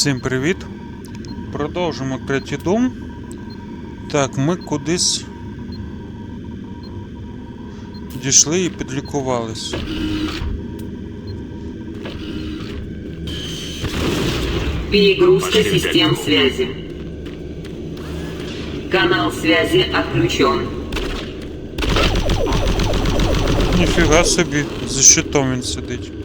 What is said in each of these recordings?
Всім привіт! Продовжимо третій дум. Так, ми кудись дійшли і підлікувались. Перегрузка систем связи. Канал связи отключен. Ніфіга собі, за щитом він сидить.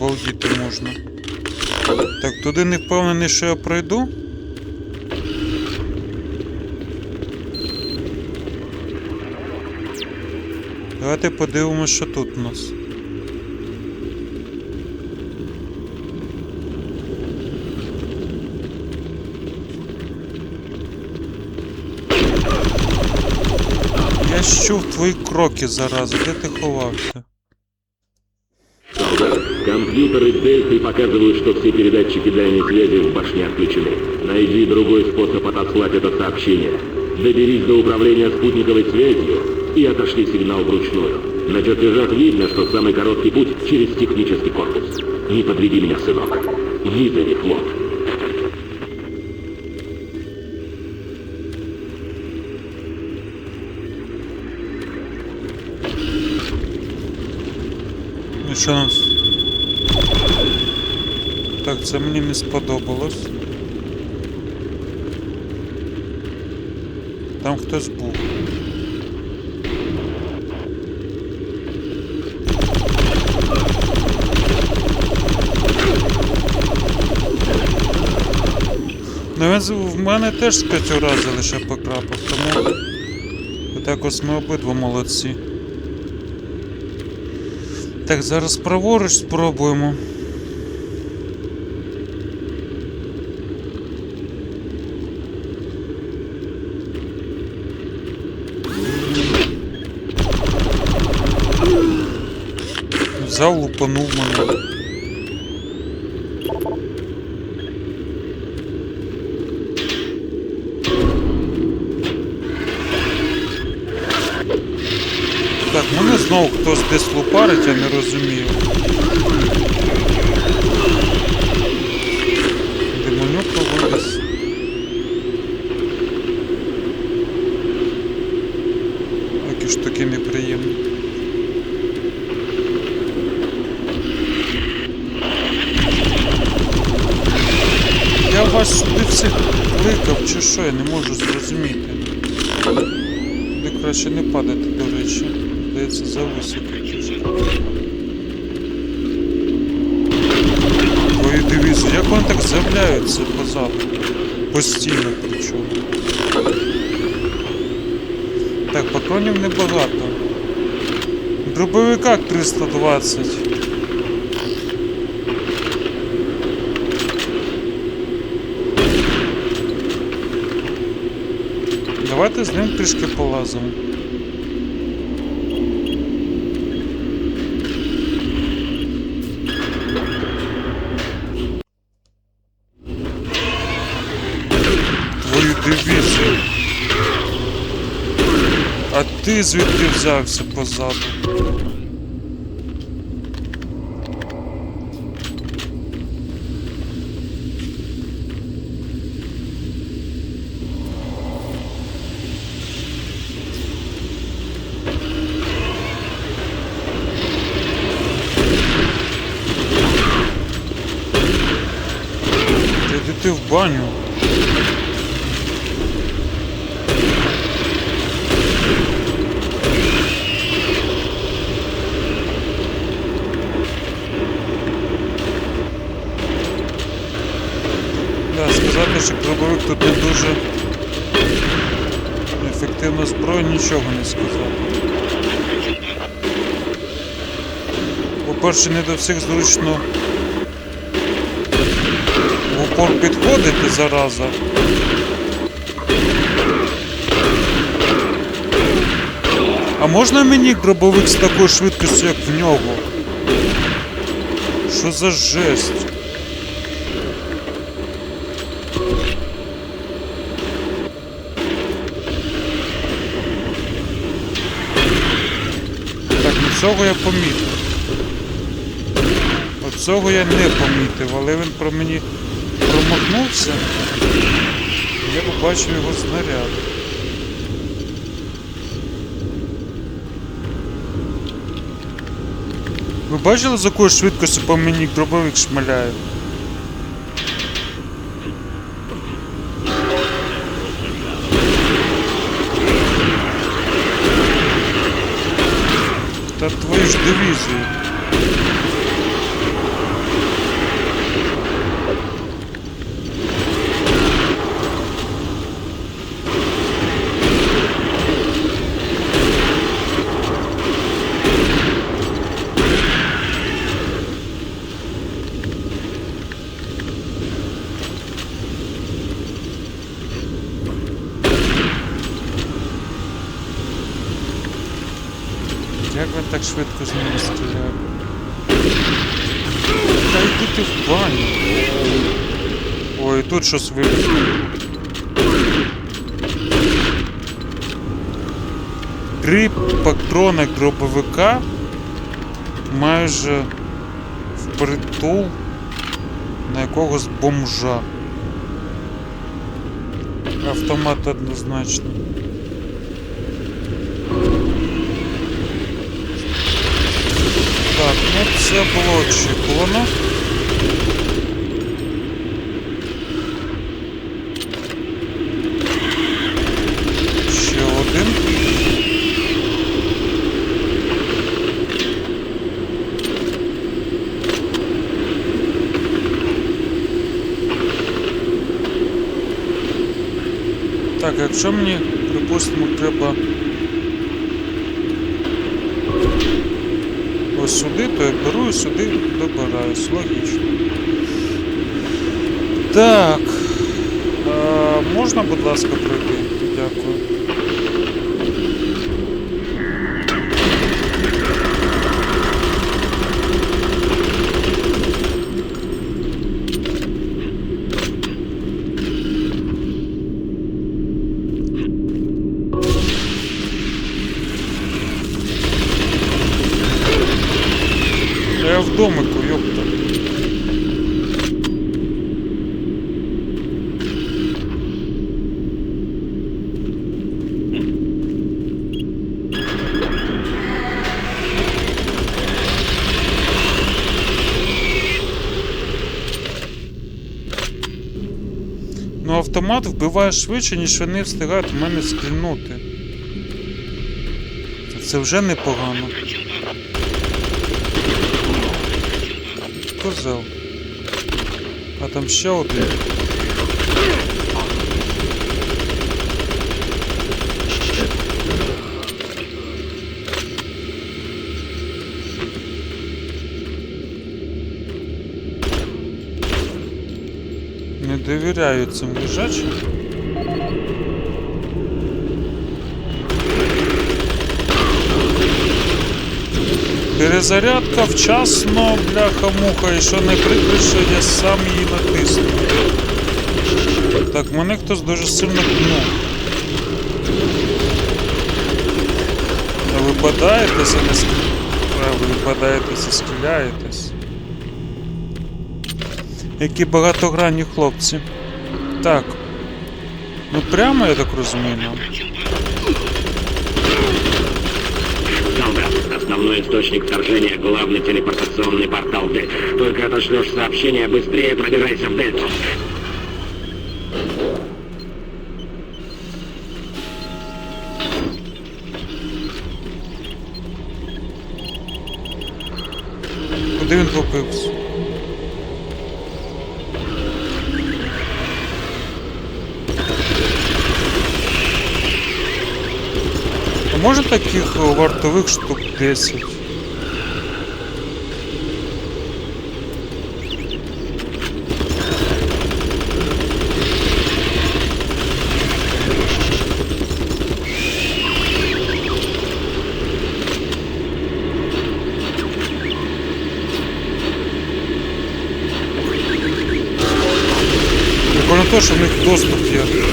Обалдіти можна. Так, туди не впевнений, що я пройду. Давайте подивимося, що тут у нас. Я ж чув твої кроки, зараза, де ти ховався? Компьютеры Дельты показывают, что все передатчики дальней связи в башне отключены. Найди другой способ отослать это сообщение. Доберись до управления спутниковой связью и отошли сигнал вручную. На чертежах видно, что самый короткий путь через технический корпус. Не подведи меня, сынок. Вызови флот. І що нас? Так, це мені не сподобалось. Там хтось був. Ну він з- в мене теж з п'ятю разів лише покрапав, тому так ось ми обидва молодці. Так, зараз праворуч спробуємо. Залупанув лупанув мене. Так, мене знову хтось десь лупарить, я не розумію. Демонюка виліз. Які ж такі неприємні. Я вас сюди всіх кликав, чи що, я не можу зрозуміти. Туди краще не падати, до речі. Здається, за високо чисто. Твою дивізію, як вони так з'являються позаду? Постійно причому. Так, патронів небагато. Дробовика 320. Давайте з ним трішки полазимо. Твою А ти звідки взявся позаду? Ти в баню. Що тут не дуже ефективна зброя, нічого не сказати. По-перше, не до всіх зручно в упор підходити зараза. А можна мені гробовик з такою швидкістю, як в нього? Що за жесть? Цього я помітив. Оцього я не помітив, але він про мені промахнувся. Я побачив його снаряд. Ви бачили, з якою швидкістю по мені дробовик шмаляє? Та твою ж дивізію. Як він так швидко з ними стріляє? Та йди в баню. Ой, тут щось вибухнуло. Три патрони дробовика майже впритул на якогось бомжа. Автомат однозначно. Так, ну це було очікувано. Ще один. Так, якщо мені, припустимо, треба сюди, то я беру і сюди добираюсь. Логічно. Так. А, можна, будь ласка, пройти? Дякую. Я в домику, ёпта. Ну, автомат вбиває швидше, ніж вони встигають в мене стрільнути. Це вже непогано. Козел. А там ще. Не довіряю цим лежачим. Перезарядка вчасно, бляха-муха, і що найприкріше, я сам її натисну. Так, мене хтось дуже сильно пнув. А ви падаєтеся, не ск... А ви падаєтеся, стріляєтесь. Які багатогранні хлопці. Так. Ну прямо я так розумію. Основной источник вторжения — главный телепортационный портал Дельта. Только отошлешь сообщение, быстрее пробирайся в Дельту. Куди він попився? Может таких э, вартовых штук 10? Прикольно то, что у них доступ есть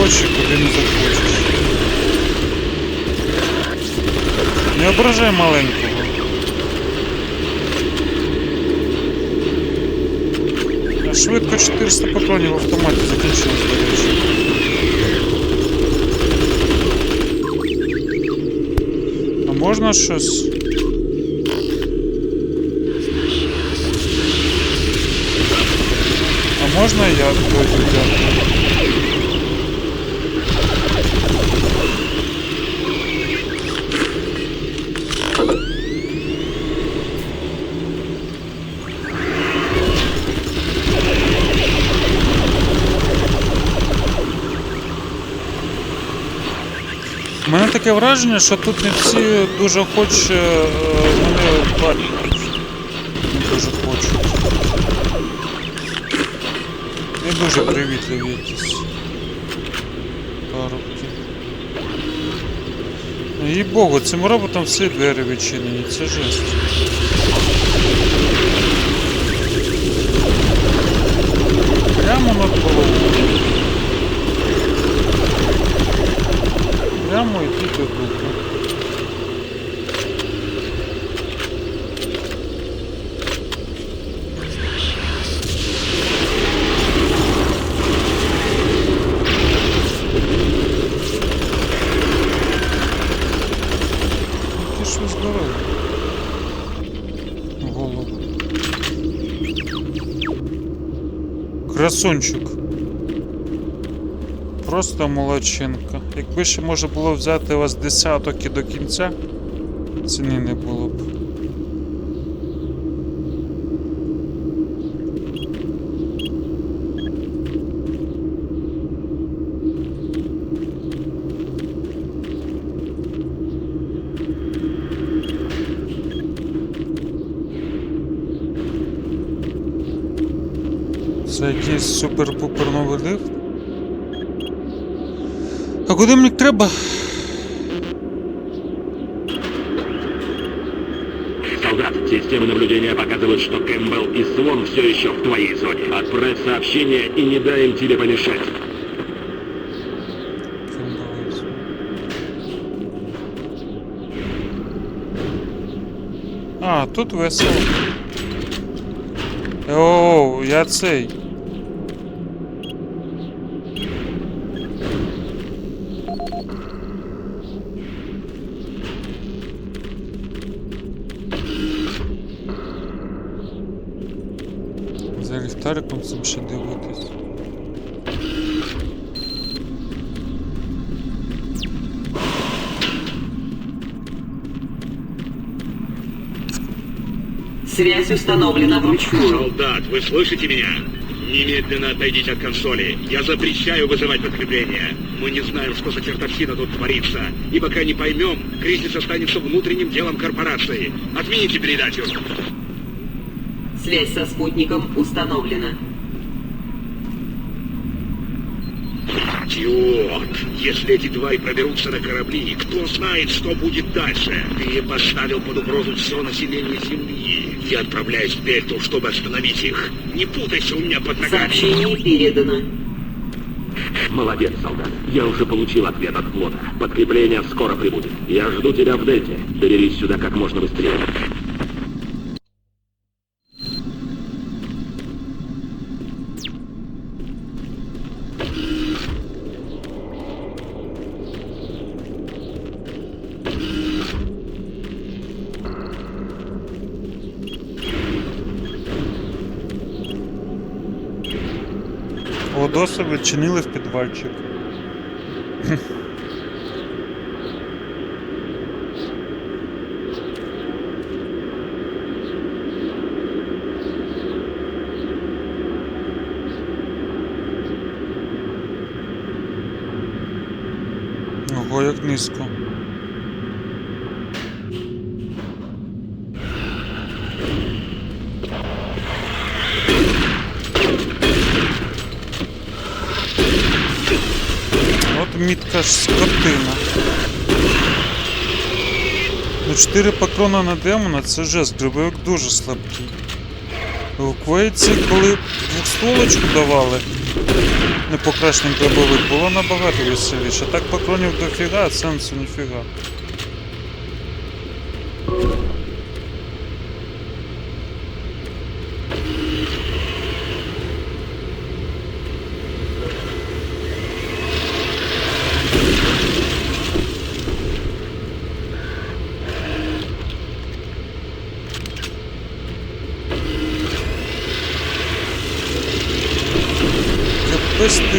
захочешь, куда не захочешь. Не ображай маленького. А швидко 400 патронів в автомате закінчилось, до. А можна щось? А можна я дойду? У мене таке враження, що тут не всі дуже хочуть мене бачити. Не дуже хочуть. Не дуже привітливі якісь парубки. Ну, їй богу, цим роботам всі двері відчинені, це жесть. Прямо над головою. Прямо йти до дупи. Ти ж ви здорові. Голову. Красунчик. Просто молодчинка. Якби ще може було взяти вас десяток і до кінця, ціни не було б. Це якийсь супер-пупер новий лифт. А куди мені треба? Солдат, системы наблюдения показывают, что Кэмпбелл и Свон все еще в твоей зоне. Отправь сообщение и не дай им тебе помешать. А, тут весело. Оу, я цей. За цим ще дивитись. Связь установлена вручную. Солдат, вы слышите меня? Немедленно отойдите от консоли. Я запрещаю вызывать подкрепление. Мы не знаем, что за чертовщина тут творится. И пока не поймем, кризис останется внутренним делом корпорации. Отмените передачу. Связь со спутником установлена. Идиот! Если эти твари проберутся на корабли, кто знает, что будет дальше? Ты поставил под угрозу все население Земли. Я отправляюсь в Дельту, чтобы остановить их. Не путайся у меня под ногами. Сообщение передано. Молодец, солдат. Я уже получил ответ от флота. Подкрепление скоро прибудет. Я жду тебя в Дельте. Доберись сюда как можно быстрее. Лодоса відчинили в підвальчик. Ого, як низько. Мітка скотина. Ну 4 патрона на демона це жест, грибовик дуже слабкий. У Квейці, коли двохстволочку давали, непокращений грибовик, було набагато веселіше. Так патронів дофіга, а сенсу ніфіга.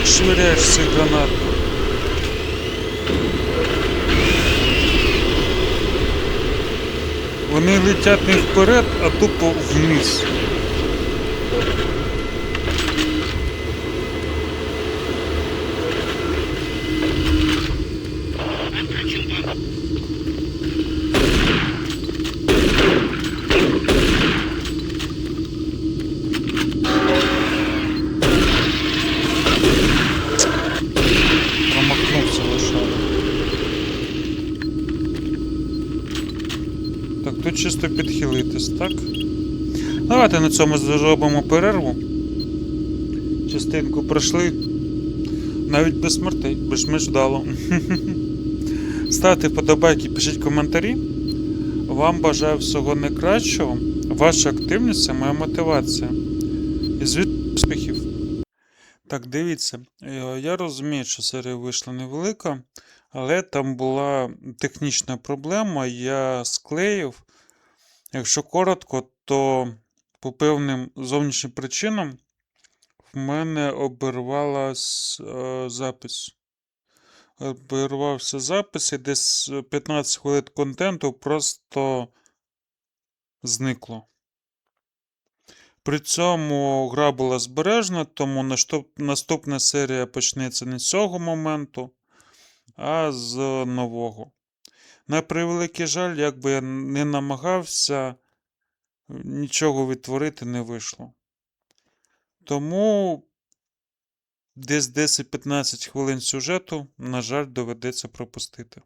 Капець швыряешься їх гранат. Вони летять не вперед, а тупо вниз. Промахнувся лише. Так, тут чисто підхилитись, так? Давайте на цьому зробимо перерву. Частинку пройшли. Навіть без смертей, більш-менш вдало. Ставте вподобайки, пишіть коментарі. Вам бажаю всього найкращого. Ваша активність це моя мотивація. І звідти успіхів. Так, дивіться, е, я розумію, що серія вийшла невелика, але там була технічна проблема. Я склеїв. Якщо коротко, то по певним зовнішнім причинам в мене обірвалась е, запис. Обірвався запис і десь 15 хвилин контенту просто зникло. При цьому гра була збережена, тому наступна серія почнеться не з цього моменту, а з нового. На превеликий жаль, як би я не намагався, нічого відтворити не вийшло. Тому десь 10-15 хвилин сюжету, на жаль, доведеться пропустити.